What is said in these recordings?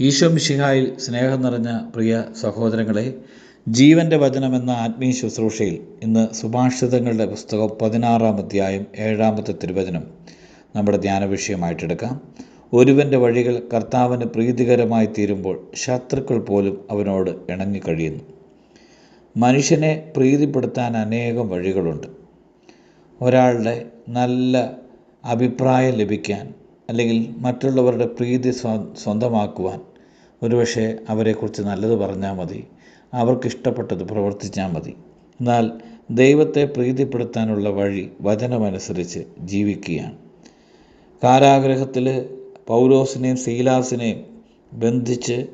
ഈശോ മിശിഹായിൽ സ്നേഹം നിറഞ്ഞ പ്രിയ സഹോദരങ്ങളെ ജീവന്റെ വചനം എന്ന ആത്മീയ ശുശ്രൂഷയിൽ ഇന്ന് സുഭാഷിതങ്ങളുടെ പുസ്തകം പതിനാറാം അധ്യായം ഏഴാമത്തെ തിരുവചനം നമ്മുടെ ധ്യാന വിഷയമായിട്ടെടുക്കാം ഒരുവന്റെ വഴികൾ കർത്താവിന് പ്രീതികരമായി തീരുമ്പോൾ ശത്രുക്കൾ പോലും അവനോട് ഇണങ്ങിക്കഴിയുന്നു മനുഷ്യനെ പ്രീതിപ്പെടുത്താൻ അനേകം വഴികളുണ്ട്. ഒരാളുടെ നല്ല അഭിപ്രായം ലഭിക്കാൻ അല്ലെങ്കിൽ മറ്റുള്ളവരുടെ പ്രീതി സ്വന്തമാക്കുവാൻ. ഒരുപക്ഷെ അവരെക്കുറിച്ച് നല്ലത് പറഞ്ഞാൽ മതി. അവർക്കിഷ്ടപ്പെട്ടത് പ്രവർത്തിച്ചാൽ മതി. എന്നാൽ ദൈവത്തെ പ്രീതിപ്പെടുത്താനുള്ള വഴി വചനമനുസരിച്ച് ജീവിക്കുകയാണ്. കാരാഗ്രഹത്തിൽ പൗലോസിനെയും സീലാസിനെയും ബന്ധിച്ച്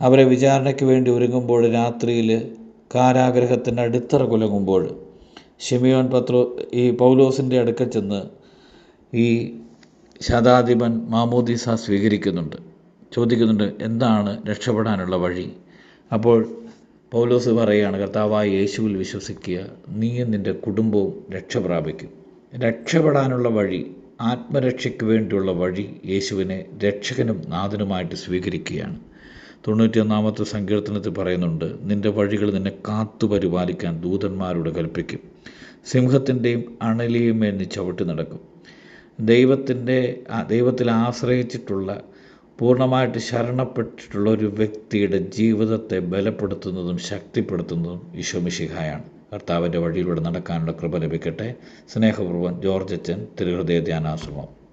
അവരെ വിചാരണയ്ക്ക് വേണ്ടി ഒരുങ്ങുമ്പോൾ രാത്രിയിൽ കാരാഗ്രഹത്തിന്റെ അടിത്തറ കുലങ്ങുമ്പോൾ ഷിമിയോൻ പത്രോ ഈ പൗലോസിന്റെ അടുക്കൽ ചെന്ന് ഈ ശതാധിപൻ മാമോദീസ സ്വീകരിക്കുന്നുണ്ട്. ചോദിക്കുന്നുണ്ട് എന്താണ് രക്ഷപ്പെടാനുള്ള വഴി? അപ്പോൾ പൗലോസ് പറയുകയാണ് കർത്താവായ യേശുവിൽ വിശ്വസിക്കുക നീയും നിന്റെ കുടുംബവും രക്ഷ പ്രാപിക്കും രക്ഷപ്പെടാനുള്ള വഴി ആത്മരക്ഷയ്ക്ക് വേണ്ടിയുള്ള വഴി യേശുവിനെ രക്ഷകനും നാഥനുമായിട്ട് സ്വീകരിക്കുകയാണ്. തൊണ്ണൂറ്റിയൊന്നാമത്തെ സങ്കീർത്തനത്തിൽ പറയുന്നുണ്ട് നിന്റെ വഴികൾ നിന്നെ കാത്തു പരിപാലിക്കാൻ ദൂതന്മാരോട് കൽപ്പിക്കും. സിംഹത്തിന്റെയും അണലിയും നീ ചവിട്ടി നടക്കും. ദൈവത്തിന്റെ ദൈവത്തിൽ ആശ്രയിച്ചിട്ടുള്ള പൂർണമായിട്ട് ശരണപ്പെട്ടിട്ടുള്ള ഒരു വ്യക്തിയുടെ ജീവിതത്തെ ബലപ്പെടുത്തുന്നതും ശക്തിപ്പെടുത്തുന്നതും ഈശോമിഷിഹായാണ് കർത്താവിന്റെ വഴിയിലൂടെ നടക്കാനുള്ള കൃപ ലഭിക്കട്ടെ. സ്നേഹപൂർവം ജോർജ് അച്ഛൻ തിരുഹൃദയ ധ്യാനാശ്രമം.